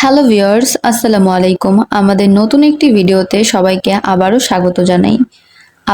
Hello viewers আসসালামু আলাইকুম আমাদের নতুন একটি ভিডিওতে সবাইকে আবারও স্বাগত জানাই।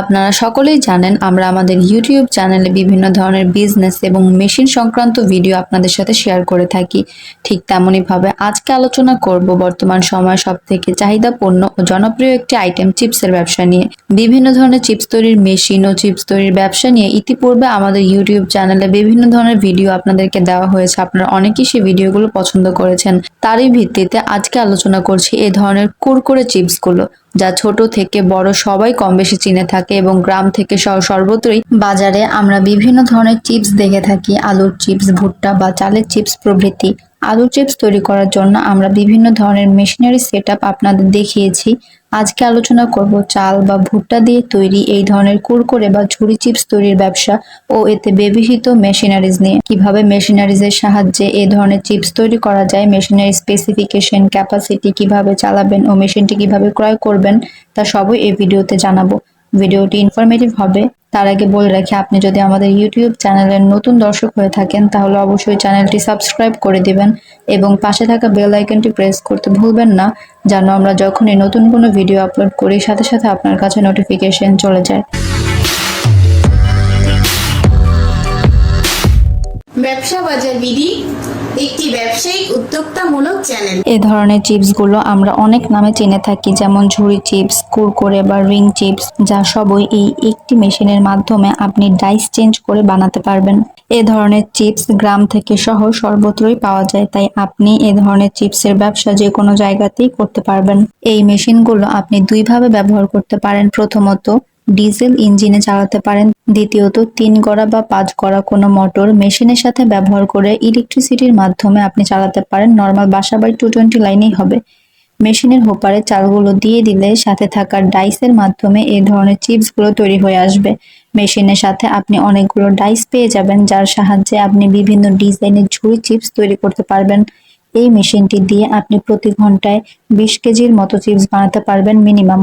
আপনারা সকলেই জানেন, আমরা আমাদের ইউটিউব চ্যানেলে বিভিন্ন ধরনের বিজনেস এবং মেশিন সংক্রান্ত ভিডিও আপনাদের সাথে শেয়ার করে থাকি। ঠিক তেমনইভাবে আজকে আলোচনা করব বর্তমান সময় সব থেকে চাহিদা চাহিদাপূর্ণ ও জনপ্রিয় একটি আইটেম চিপসের ব্যবসা নিয়ে। বিভিন্ন ধরনের চিপস তৈরির মেশিন ও চিপস তৈরির ব্যবসা নিয়ে ইতিপূর্বে আমাদের ইউটিউব চ্যানেলে বিভিন্ন ধরনের ভিডিও আপনাদেরকে দেওয়া হয়েছে। আপনারা অনেকেই সেই ভিডিওগুলো পছন্দ করেছেন। তারই ভিত্তিতে আজকে আলোচনা করছি এই ধরনের কুরকুরে চিপসগুলো যা ছোট থেকে বড় সবাই কম বেশি চিনে থাকে এবং গ্রাম থেকে সহ সর্বত্রই বাজারে আমরা বিভিন্ন ধরনের চিপস দেখে থাকি, আলুর চিপস, ভুট্টা বা চালের চিপস প্রভৃতি। আলুর চিপস তৈরি করার জন্য আমরা বিভিন্ন ধরনের মেশিনারি সেট আপনাদের দেখিয়েছি। আজকে আলোচনা করব চাল বা ভুট্টা দিয়ে তৈরি এই ধরনের কুরকুরে বা ঝুড়ি চিপস তৈরির ব্যবসা ও এতে ব্যবহৃত মেশিনারিজ নিয়ে। কীভাবে মেশিনারিজের সাহায্যে এই ধরনের চিপস তৈরি করা যায়, মেশিনারি স্পেসিফিকেশন, ক্যাপাসিটি কীভাবে চালাবেন ও মেশিনটি কীভাবে ক্রয় করবেন তা সবই এই ভিডিওতে জানাব। ভিডিওটি ইনফরমেটিভ হবে, তার আগে বলে রাখি, আপনি যদি আমাদের ইউটিউব চ্যানেলের নতুন দর্শক হয়ে থাকেন, তাহলে অবশ্যই চ্যানেলটি সাবস্ক্রাইব করে দিবেন এবং পাশে থাকা বেল আইকনটি প্রেস করতে ভুলবেন না, যেন আমরা যখনই নতুন কোনো ভিডিও আপলোড করি, সাথে সাথে আপনার কাছে নোটিফিকেশন চলে যায়। ব্যবসা বাজার বিডি একটি ব্যবসায়িক উদ্যোক্তামূলক চ্যানেল। এ ধরনের চিপসগুলো আমরা অনেক নামে চিনে থাকি, যেমন ঝুড়ি চিপস, কুরকুরে বা রিং চিপস, যা সবই এই একটি মেশিনের মাধ্যমে আপনি ডাইস চেঞ্জ করে বানাতে পারবেন। এ ধরনের চিপস গ্রাম থেকে শহর সর্বত্রই পাওয়া যায়, তাই আপনি এ ধরনের চিপসের ব্যবসা যে কোনো জায়গাতেই করতে পারবেন। এই মেশিনগুলো আপনি দুইভাবে ব্যবহার করতে পারেন। প্রথমত ডিজেল ইঞ্জিনে চালাতে পারেন। দ্বিতীয়ত, তিন গড়া বা পাঁচ গড়া কোনো মোটর মেশিনের সাথে ব্যবহার করে ইলেকট্রিসিটির মাধ্যমে আপনি চালাতে পারেন। নর্মাল বাসা বাড়ি টু টোয়েন্টি লাইনেই হবে। মেশিনের হোপারে চালগুলো দিয়ে দিলে সাথে থাকা ডাইসের মাধ্যমে এই ধরনের চিপসগুলো তৈরি হয়ে আসবে। মেশিনের সাথে আপনি অনেকগুলো ডাইস পেয়ে যাবেন, যার সাহায্যে আপনি বিভিন্ন ডিজাইনের ঝুড়ি চিপস তৈরি করতে পারবেন। এই মেশিনটি দিয়ে আপনি প্রতি ঘন্টায় বিশ কেজির মতো চিপস বানাতে পারবেন মিনিমাম।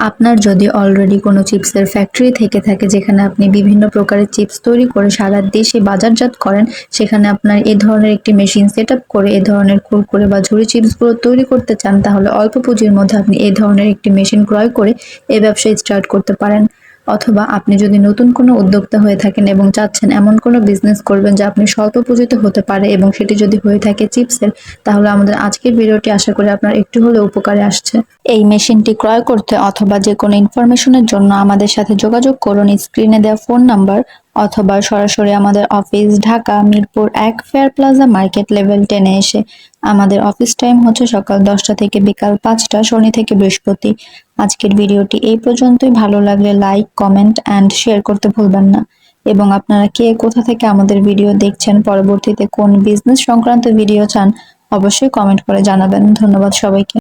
আপনার যদি অলরেডি কোনো চিপসের ফ্যাক্টরি থেকে থাকে, যেখানে আপনি বিভিন্ন প্রকারের চিপস তৈরি করে সারা দেশে বাজারজাত করেন, সেখানে আপনার এ ধরনের একটি মেশিন সেট করে, এ ধরনের কুরকুরে বা ঝুড়ি চিপসগুলো তৈরি করতে চান, তাহলে অল্প পুঁজির মধ্যে আপনি এ ধরনের একটি মেশিন ক্রয় করে এ ব্যবসা স্টার্ট করতে পারেন। অথবা আপনি যদি নতুন কোনো উদ্যোক্তা হয়ে থাকেন এবং চাচ্ছেন এমন কোনো বিজনেস করবেন যা আপনি স্বল্প পুঁজিতে হতে পারে এবং সেটি যদি হয়ে থাকে চিপসের তাহলে আমাদের আজকের ভিডিওটি আশা করি আপনার একটু হলেও উপকারে আসছে। এই মেশিনটি ক্রয় করতে অথবা যে কোনো ইনফরমেশনের জন্য আমাদের সাথে যোগাযোগ করুন। স্ক্রিনে দেওয়া ফোন নাম্বার অথবা সরাসরি আমাদের অফিস ঢাকা, মিরপুর এক ফেয়ার প্লাজা মার্কেট লেভেল টেনে এসে আমাদের অফিস টাইম হচ্ছে সকাল দশটা থেকে বিকাল পাঁচটা, শনি থেকে বৃহস্পতি। আজকের ভিডিওটি এই পর্যন্তই। ভালো লাগলে লাইক, কমেন্ট অ্যান্ড শেয়ার করতে ভুলবেন না। এবং আপনারা কে কোথা থেকে আমাদের ভিডিও দেখছেন, পরবর্তীতে কোন বিজনেস সংক্রান্ত ভিডিও চান, অবশ্যই কমেন্ট করে জানাবেন। ধন্যবাদ সবাইকে।